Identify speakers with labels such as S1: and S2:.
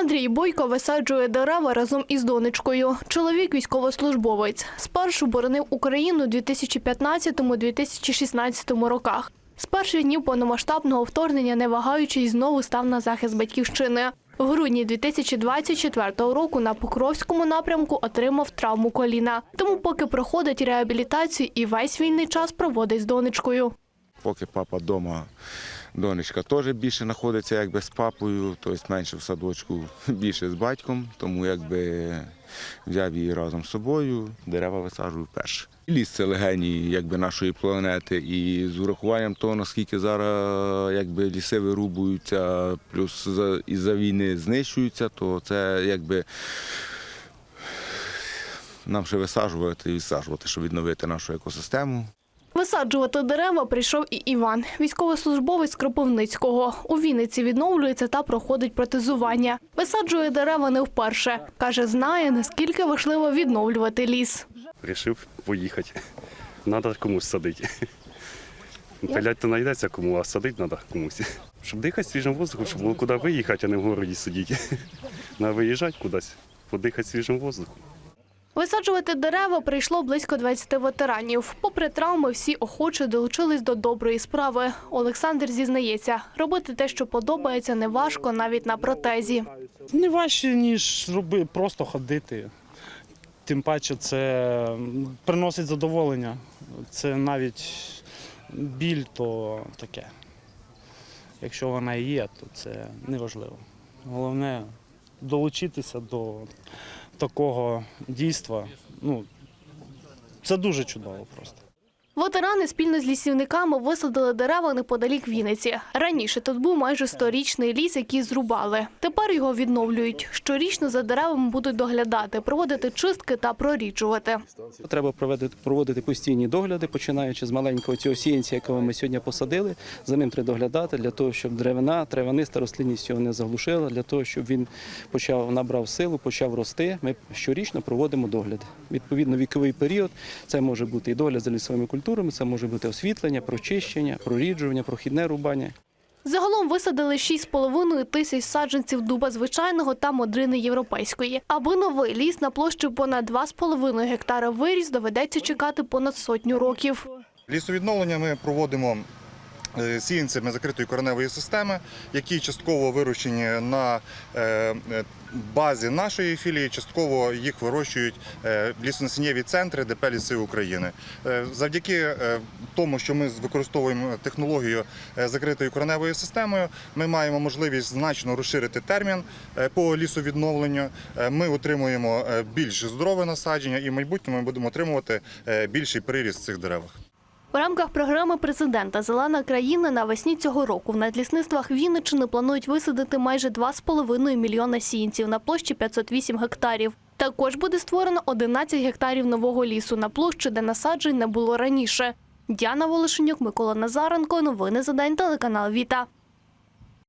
S1: Андрій Бойко висаджує дерева разом із донечкою. Чоловік військовослужбовець. Спершу боронив Україну у 2015-2016 роках. З перших днів повномасштабного вторгнення, не вагаючись, знову став на захист батьківщини. В грудні 2024 року на Покровському напрямку отримав травму коліна. Тому поки проходить реабілітацію і весь вільний час проводить з донечкою.
S2: Поки папа вдома, донечка теж більше знаходиться якби з папою, тобто менше в садочку, більше з батьком, тому якби взяв її разом з собою, дерева висаджую перше. Ліс це легені якби, нашої планети, і з урахуванням того, наскільки зараз якби, ліси вирубуються, плюс із-за війни знищуються, то це якби нам ще висаджувати і висаджувати, щоб відновити нашу екосистему.
S1: Висаджувати дерева прийшов і Іван, військовослужбовець Кропивницького. У Вінниці відновлюється та проходить протезування. Висаджує дерева не вперше. Каже, знає, наскільки важливо відновлювати ліс.
S3: Рішив поїхати. Треба комусь садити. Пилять то знайдеться кому, а садити треба комусь. Щоб дихати свіжим воздухом, щоб було куди виїхати, а не в городі сидіти. Треба виїжджати кудись, подихати свіжим воздухом.
S1: Висаджувати дерева прийшло близько 20 ветеранів. Попри травми, всі охоче долучились до доброї справи. Олександр зізнається, робити те, що подобається, неважко навіть на протезі.
S4: Не важче, ніж просто ходити. Тим паче це приносить задоволення. Це навіть біль, то таке. Якщо вона є, то це неважливо. Головне долучитися до такого дійства. Ну, це дуже чудово просто.
S1: Ветерани спільно з лісівниками висадили дерева неподалік Вінниці. Раніше тут був майже сторічний ліс, який зрубали. Тепер його відновлюють. Щорічно за деревами будуть доглядати, проводити чистки та проріджувати.
S5: Треба проводити, проводити постійні догляди, починаючи з маленького цього сіянця, якого ми сьогодні посадили. За ним треба доглядати для того, щоб деревина, травяниста рослинність його не заглушила, для того, щоб він почав набрав силу, почав рости. Ми щорічно проводимо догляди. Відповідно, віковий період це може бути і догляд за лісовими культурами, це може бути освітлення, прочищення, проріджування, прохідне рубання.
S1: Загалом висадили 6,5 тисяч саджанців дуба звичайного та модрини європейської. Аби новий ліс на площі понад 2,5 гектара виріс, доведеться чекати понад сотню років.
S6: Лісовідновлення ми проводимо сіянцями закритої кореневої системи, які частково вирощені на е, е, базі нашої філії, частково їх вирощують е, лісонасіннєві центри ДП «Ліси України. Е, Завдяки е, тому, що ми використовуємо технологію е, закритою кореневою системою, ми маємо можливість значно розширити термін е, по лісовідновленню. Е, Ми отримуємо е, більш здорове насадження і в майбутньому ми будемо отримувати е, більший приріст в цих деревах.
S1: В рамках програми президента Зелена країна навесні цього року в надлісництвах Вінниччини планують висадити майже 2,5 мільйона сіянців на площі 508 гектарів. Також буде створено 11 гектарів нового лісу на площі, де насаджень не було раніше. Діана Волошенюк, Микола Назаренко. Новини за день. Телеканал Віта.